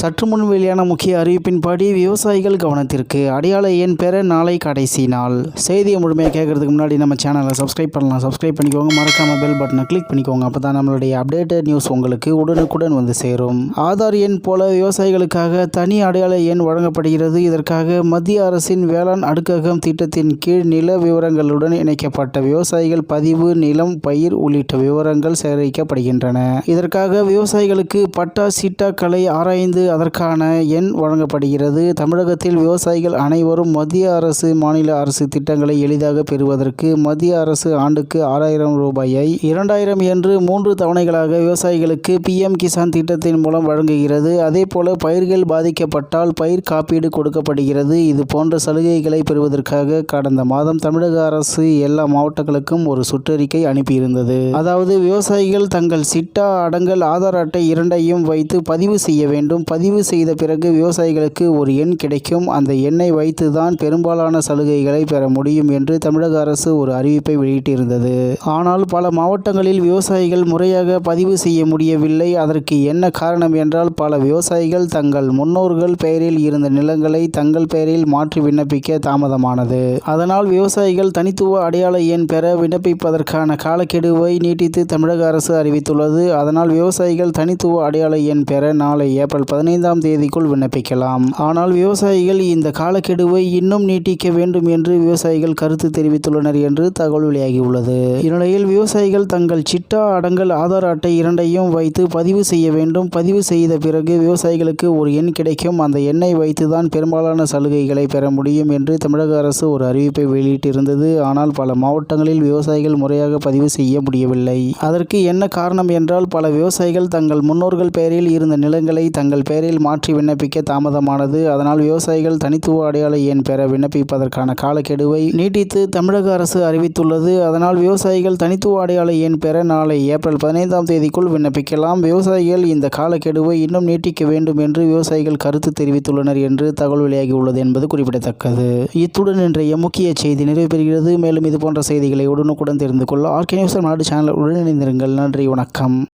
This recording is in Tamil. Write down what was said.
சற்று முன் வெளியான முக்கிய அறிவிப்பின்படி விவசாயிகள் கவனத்திற்கு அடையாள எண் பெற நாளை கடைசி நாள். செய்தியை முழுமையாக கேட்கறதுக்கு முன்னாடி நம்ம சேனலை சப்ஸ்கிரைப் பண்ணலாம். சப்ஸ்கிரைப் பண்ணிக்கோங்க. மறக்காம பெல் பட்டனை கிளிக் பண்ணிக்கோங்க. அப்போ தான் நம்மளுடைய அப்டேட்டட் நியூஸ் உங்களுக்கு உடனுக்குடன் வந்து சேரும். ஆதார் எண் போல விவசாயிகளுக்காக தனி அடையாள எண் வழங்கப்படுகிறது. இதற்காக மத்திய அரசின் வேளாண் அடுக்ககம் திட்டத்தின் கீழ் நில விவரங்களுடன் இணைக்கப்பட்ட விவசாயிகள் பதிவு நிலம் பயிர் உள்ளிட்ட விவரங்கள் சேகரிக்கப்படுகின்றன. இதற்காக விவசாயிகளுக்கு பட்டா சிட்டா ஆராய்ந்து அதற்கான எண் வழங்கப்படுகிறது. தமிழகத்தில் விவசாயிகள் அனைவரும் மத்திய அரசு மாநில அரசு திட்டங்களை எளிதாக பெறுவதற்கு மத்திய அரசு ஆண்டுக்கு ஆறாயிரம் ரூபாயை இரண்டாயிரம் என்று மூன்று தவணைகளாக விவசாயிகளுக்கு பிஎம் கிசான் திட்டத்தின் மூலம் வழங்குகிறது. அதேபோல பயிர்கள் பாதிக்கப்பட்டால் பயிர் காப்பீடு கொடுக்கப்படுகிறது. இது போன்ற சலுகைகளை பெறுவதற்காக கடந்த மாதம் தமிழக அரசு எல்லா மாவட்டங்களுக்கும் ஒரு சுற்றறிக்கை அனுப்பியிருந்தது. அதாவது விவசாயிகள் தங்கள் சிட்டா அடங்கல் ஆதார் அட்டை இரண்டையும் வைத்து பதிவு செய்ய வேண்டும். பதிவு பதிவு செய்த பிறகு விவசாயிகளுக்கு ஒரு எண் கிடைக்கும். அந்த எண்ணை வைத்து தான் பெரும்பாலான சலுகைகளை பெற முடியும் என்று தமிழக அரசு ஒரு அறிவிப்பை வெளியிட்டிருந்தது. ஆனால் பல மாவட்டங்களில் விவசாயிகள் முறையாக பதிவு செய்ய முடியவில்லை. அதற்கு என்ன காரணம் என்றால் பல விவசாயிகள் தங்கள் முன்னோர்கள் பெயரில் இருந்த நிலங்களை தங்கள் பெயரில் மாற்றி விண்ணப்பிக்க தாமதமானது. அதனால் விவசாயிகள் தனித்துவ அடையாள எண் பெற விண்ணப்பிப்பதற்கான காலக்கெடுவை நீட்டித்து தமிழக அரசு அறிவித்துள்ளது. அதனால் விவசாயிகள் தனித்துவ அடையாள எண் பெற நாளை ஏப்ரல் பதினைந்தாம் தேதிக்குள் விண்ணப்பிக்கலாம். ஆனால் விவசாயிகள் இந்த காலக்கெடுவை இன்னும் நீட்டிக்க வேண்டும் என்று விவசாயிகள் கருத்து தெரிவித்துள்ளனர் என்று தகவல் வெளியாகியுள்ளது. இந்நிலையில் விவசாயிகள் தங்கள் சிட்டா அடங்கல் ஆதார் அட்டை இரண்டையும் வைத்து பதிவு செய்ய வேண்டும். பதிவு செய்த பிறகு விவசாயிகளுக்கு ஒரு எண் கிடைக்கும். அந்த எண்ணை வைத்துதான் பெரும்பாலான சலுகைகளை பெற முடியும் என்று தமிழக அரசு ஒரு அறிவிப்பை வெளியிட்டிருந்தது. ஆனால் பல மாவட்டங்களில் விவசாயிகள் முறையாக பதிவு செய்ய முடியவில்லை. அதற்கு என்ன காரணம் என்றால் பல விவசாயிகள் தங்கள் முன்னோர்கள் பெயரில் இருந்த நிலங்களை தங்கள் பெயர் பெயரில் மாற்றி விண்ணப்பிக்க தாமதமானது. அதனால் விவசாயிகள் தனித்துவ அடையாள எண் பெற விண்ணப்பிப்பதற்கான காலக்கெடுவை நீட்டித்து தமிழக அரசு அறிவித்துள்ளது. அதனால் விவசாயிகள் தனித்துவ அடையாள எண் பெற நாளை ஏப்ரல் பதினைந்தாம் தேதிக்குள் விண்ணப்பிக்கலாம். விவசாயிகள் இந்த காலக்கெடுவை இன்னும் நீட்டிக்க வேண்டும் என்று விவசாயிகள் கருத்து தெரிவித்துள்ளனர் என்று தகவல் வெளியாகியுள்ளது என்பது குறிப்பிடத்தக்கது. இத்துடன் இன்றைய முக்கிய செய்தி நிறைவு பெறுகிறது மேலும் இது போன்ற செய்திகளை உடனுக்குடன் தெரிந்து கொள்ள ஆர்கே நியூஸ் நாடு சேனல் உடன் இணைந்திருங்கள். நன்றி வணக்கம்.